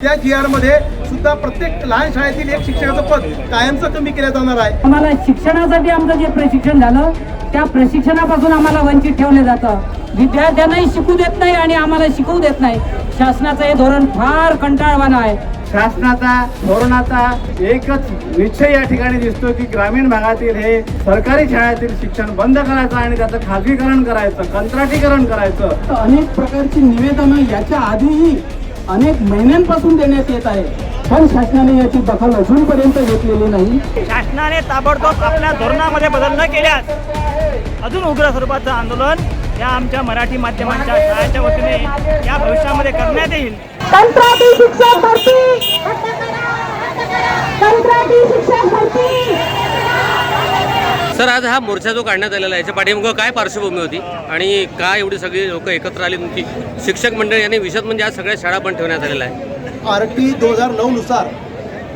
त्या जी आरमध्ये सुद्धा प्रत्येक लहान शाळेतील एक शिक्षकाचं पद कायमचं कमी केलं जाणार आहे. आम्हाला शिक्षणासाठी आमचं जे प्रशिक्षण झालं त्या प्रशिक्षणापासून आम्हाला वंचित ठेवलं जातं. विद्यार्थ्यांनाही शिकू देत नाही आणि आम्हाला शिकवू देत नाही. शासनाचं हे धोरण फार कंटाळवाणं आहे. शासनाचा धोरणाचा एकच निश्चय या ठिकाणी दिसतो की ग्रामीण भागातील हे सरकारी शाळेतील शिक्षण बंद करायचं आणि त्याचं खाजगीकरण करायचं कंत्राटीकरण करायचं. अनेक प्रकारची निवेदनं याच्या आधीही अनेक महिन्यांपासून देण्यात येत आहे. पण शासनाने याची दखल अजूनपर्यंत घेतलेली नाही. शासनाने ताबडतोब आपल्या धोरणामध्ये बदल न केल्यास अजून उग्र स्वरूपाचं आंदोलन या आमच्या मराठी माध्यमांच्या शाळेच्या वतीने या भविष्यामध्ये करण्यात येईल. कंत्राटी शिक्षक भरती! कंत्राटी शिक्षक भरती! सर आज हा मोर्चा जो काढण्यात आलेला आहे याच्या पाठीमागं काय पार्श्वभूमी होती आणि काय एवढी सगळी लोक एकत्र आली? तुमची शिक्षक मंडळ यांनी विशद म्हणजे आज सगळ्या शाळा बंद ठेवण्यात आलेल्या आहे आर टी दोन हजार नऊ नुसार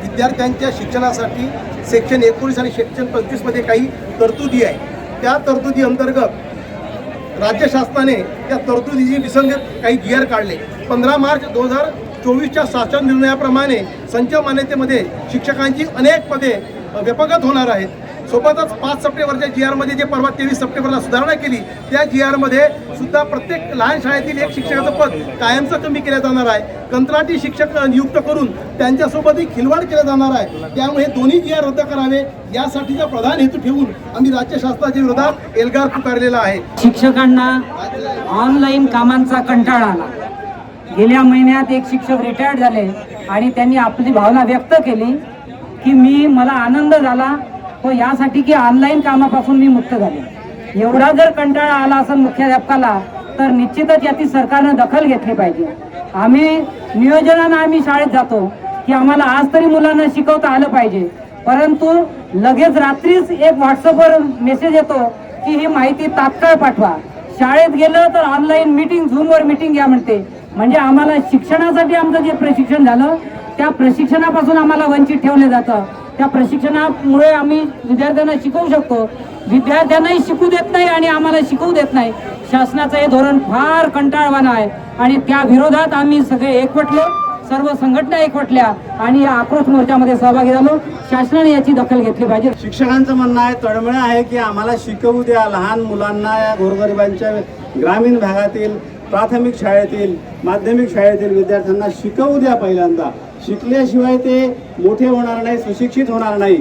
विद्यार्थ्यांच्या शिक्षणासाठी सेक्शन एकोणीस आणि सेक्शन पंचवीसमध्ये काही तरतुदी आहे. त्या तरतुदी अंतर्गत राज्य शासनाने त्या तरतुदीची विसंगत काही गियर काढले. पंधरा मार्च दोन हजार चोवीसच्या शासन निर्णयाप्रमाणे संच मान्यतेमध्ये शिक्षकांची अनेक पदे व्यपगत होणार आहेत. सोबतच पाच सप्टेंबरच्या जी आरमध्ये जे परवा तेवीस सप्टेंबरला सुधारणा केली त्या जी आरमध्ये सुद्धा प्रत्येक लहान शाळेतील एक शिक्षकाचं पद कायमचं कमी केलं जाणार आहे. कंत्राटी शिक्षक नियुक्त करून त्यांच्यासोबतही खिलवाड केला जाणार आहे. त्यामुळे दोन्ही जी आर रद्द करावे यासाठीचा प्रधान हेतू ठेवून आम्ही राज्य शासनाच्या विरोधात एल्गार पुकारलेला आहे. शिक्षकांना ऑनलाईन कामांचा कंटाळा आला. गेल्या महिन्यात एक शिक्षक रिटायर्ड झाले आणि त्यांनी आपली भावना व्यक्त केली की मी मला आनंद झाला तो यासाठी की ऑनलाईन कामापासून मी मुक्त झाले. एवढा जर कंटाळा आला असेल मुख्याध्यापकाला तर निश्चितच याची सरकारनं दखल घेतली पाहिजे. आम्ही नियोजनानं आम्ही शाळेत जातो की आम्हाला आज तरी मुलांना शिकवता आलं पाहिजे. परंतु लगेच रात्रीच एक व्हॉट्सअपवर मेसेज येतो की ही माहिती तात्काळ पाठवा. शाळेत गेलं तर ऑनलाईन मीटिंग झूमवर मीटिंग घ्या म्हणते. म्हणजे आम्हाला शिक्षणासाठी आमचं जे प्रशिक्षण झालं त्या प्रशिक्षणापासून आम्हाला वंचित ठेवलं जातं. त्या प्रशिक्षणामुळे आम्ही विद्यार्थ्यांना शिकवू शकतो. विद्यार्थ्यांनाही शिकू देत नाही आणि आम्हाला शिकवू देत नाही. शासनाचं हे धोरण फार कंटाळवाणं आहे. आणि त्या विरोधात आम्ही सगळे एकवटलो सर्व संघटना एकवटल्या आणि या आक्रोश मोर्चामध्ये सहभागी झालो. शासनाने याची दखल घेतली पाहिजे. शिक्षकांचं म्हणणं आहे तळमळ आहे की आम्हाला शिकवू द्या. लहान मुलांना या गोरगरिबांच्या ग्रामीण भागातील प्राथमिक शाळेतील माध्यमिक शाळेतील विद्यार्थ्यांना शिकवू द्या पहिल्यांदा. शिकल्याशिवाय ते मोठे होणार नाही सुशिक्षित होणार नाही.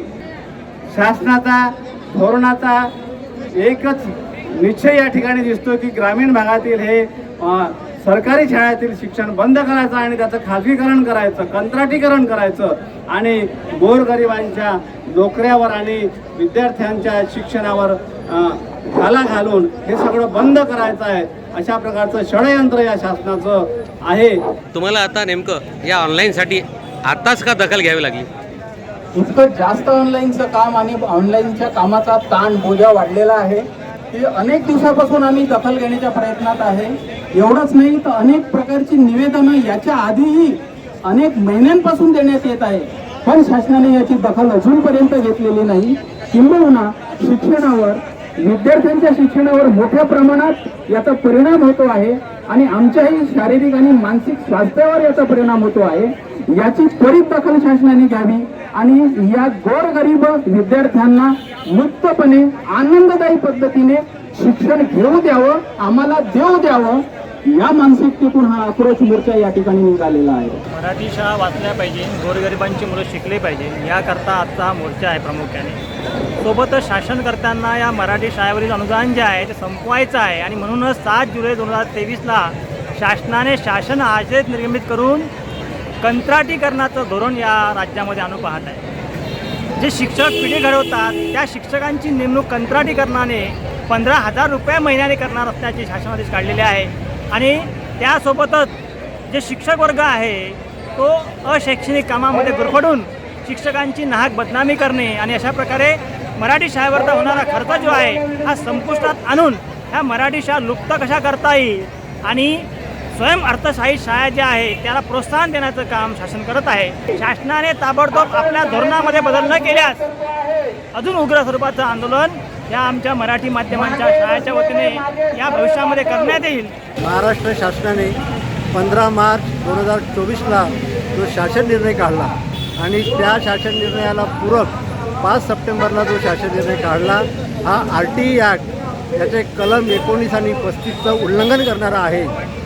शासनाचा धोरणाचा एकच निश्चय या ठिकाणी दिसतो की ग्रामीण भागातील हे सरकारी शाळेतील शिक्षण बंद करायचं आणि त्याचं खाजगीकरण करायचं कंत्राटीकरण करायचं आणि गोरगरिबांच्या नोकऱ्यावर आणि विद्यार्थ्यांच्या शिक्षणावर घाला घालून हे सगळं बंद करायचं आहे. अशा प्रकारचं षडयंत्र या शासनाचं आहे. तुम्हाला आता नेमकं या ऑनलाईनसाठी आताच का दखल घ्यावी लागली? इतकं जास्त ऑनलाईनचं काम आणि ऑनलाईनच्या कामाचा ताण बोजा वाढलेला आहे. की अनेक दिवसापासून आम्ही दखल घेण्याच्या प्रयत्नात आहे. एवढंच नाही तर अनेक प्रकारची निवेदनं याच्या आधीही अनेक महिन्यांपासून देण्यात येत आहे. पण शासनाने याची दखल अजूनपर्यंत घेतलेली नाही. किंबहुना शिक्षणावर विद्यार्थ्यांच्या शिक्षणावर मोठ्या प्रमाणात याचा परिणाम होतो आहे आणि आमच्याही शारीरिक आणि मानसिक स्वास्थ्यावर याचा परिणाम होतो आहे. याची त्वरित दखल शासनाने घ्यावी आणि या गोरगरीब विद्यार्थ्यांना मुक्तपणे आनंददायी पद्धतीने शिक्षण घेऊ द्यावं आम्हाला देऊ द्यावं या मानसिकतेतून हा आक्रोश मोर्चा या ठिकाणी निघालेला आहे. मराठी शाळा वाचल्या पाहिजे गोरगरिबांची मुलं शिकले पाहिजे याकरता आजचा हा मोर्चा आहे प्रामुख्याने. सोबतच शासनकर्त्यांना या मराठी शाळेवरील अनुदान जे आहे ते संपवायचं आहे आणि म्हणूनच सात जुलै दोन हजार तेवीसला शासनाने शासन आदेश निर्मित करून कंत्राटीकरणाचं धोरण या राज्यामध्ये आणू पाहत आहे. जे शिक्षक पिढी घडवतात त्या शिक्षकांची नेमणूक कंत्राटीकरणाने पंधरा हजार रुपये महिन्याने करणार असल्याचे शासनादेश काढलेले आहे. आणि त्यासोबतच जे शिक्षक वर्ग आहे तो अशैक्षणिक कामामध्ये गुरफडून शिक्षकांची नाहक बदनामी करणे आणि अशा प्रकारे मराठी शाळेवरचा होणारा खर्च जो आहे हा संपुष्टात आणून ह्या मराठी शाळा लुप्त कशा करता येईल आणि स्वयं अर्थशाही शाळा ज्या आहे त्याला प्रोत्साहन देण्याचं काम शासन करत आहे. शासनाने ताबडतोब आपल्या धोरणामध्ये बदल न केल्यास अजून उग्र स्वरूपाचं आंदोलन या आमच्या मराठी माध्यमांच्या शाळेच्या वतीने या भविष्यामध्ये करण्यात येईल. महाराष्ट्र शासनाने पंधरा मार्च दोन हजार चोवीसला जो शासन निर्णय काढला आणि त्या शासन निर्णयाला पूरक पाच सप्टेंबरला जो शासन निर्णय काढला हा आर टी ॲक्ट याचे कलम एकोणीस आणि पस्तीसचं उल्लंघन करणारा आहे.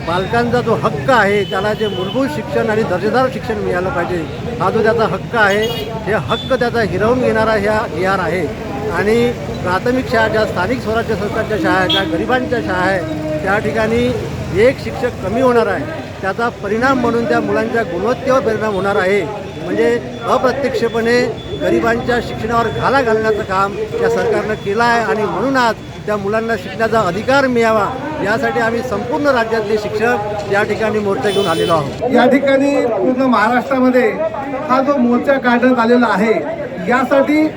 बालकांचा जो हक्क आहे त्याला जे मूलभूत शिक्षण आणि दर्जेदार शिक्षण मिळालं पाहिजे हा जो त्याचा हक्क आहे हे हक्क त्याचा हिरावून घेणारा ह्या ए आर आहे. आणि प्राथमिक शाळा ज्या स्थानिक स्वराज्य संस्थांच्या शाळा आहेत ज्या गरिबांच्या शाळा आहेत त्या ठिकाणी एक शिक्षक कमी होणार आहे. त्याचा परिणाम म्हणून त्या मुलांच्या गुणवत्तेवर परिणाम होणार आहे. म्हणजे अप्रत्यक्षपणे गरिबांच्या शिक्षणावर घाला घालण्याचं काम या सरकारनं केलं आहे आणि म्हणून आज त्या मुलांना शिकण्याचा अधिकार मिळावा यासाठी आम्ही संपूर्ण राज्यातले शिक्षक या ठिकाणी मोर्चा घेऊन आलेलो आहोत. या ठिकाणी पूर्ण महाराष्ट्रामध्ये हा जो मोर्चा काढण्यात आलेला आहे यासाठी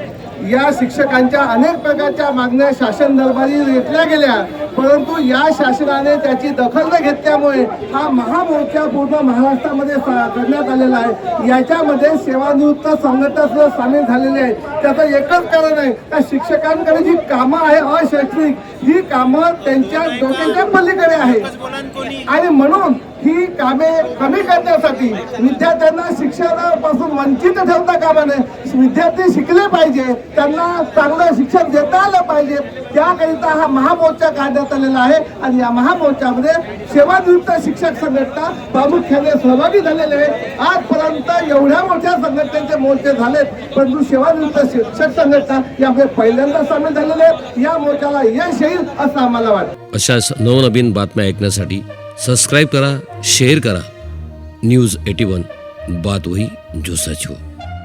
या शिक्षकांच्या अनेक प्रकारच्या मागण्या शासन दरबारी घेतल्या गेल्या. परंतु या शासनाने त्याची दखल न घेतल्यामुळे हा महामोर्चा पूर्ण महाराष्ट्रामध्ये करण्यात आलेला आहे. याच्यामध्ये सेवानिवृत्त संघटना सुद्धा सामील झालेले आहेत त्याचं एकच कारण आहे त्या शिक्षकांकडे जी कामं आहे अशैक्षणिक ही कामं त्यांच्या डोक्याच्या पलीकडे आहे आणि म्हणून ही कामे कमी करण्यासाठी विद्यार्थ्यांना शिक्षणापासून वंचित ठेवता कामा नये. विद्यार्थी शिकले पाहिजे त्यांना चांगलं शिक्षण देता आलं पाहिजे त्याकरिता हा महामोर्चा काढण्यात आलेला आहे आणि या महामोर्चामध्ये सेवानिवृत्त शिक्षक संघटना प्रामुख्याने सहभागी झालेले आहे आजपर्यंत एवढ्या मोठ्या संघटनेचे मोर्चे झालेत परंतु सेवानिवृत्त शिक्षक संघटना यामध्ये पहिल्यांदा सामील झालेले आहेत. या मोर्चाला यश येईल असं आम्हाला वाटतं. अशाच नवनवीन बातम्या ऐकण्यासाठी सबस्क्राईब करा शेअर करा. न्यूज एटी वन बात वही जो सच हो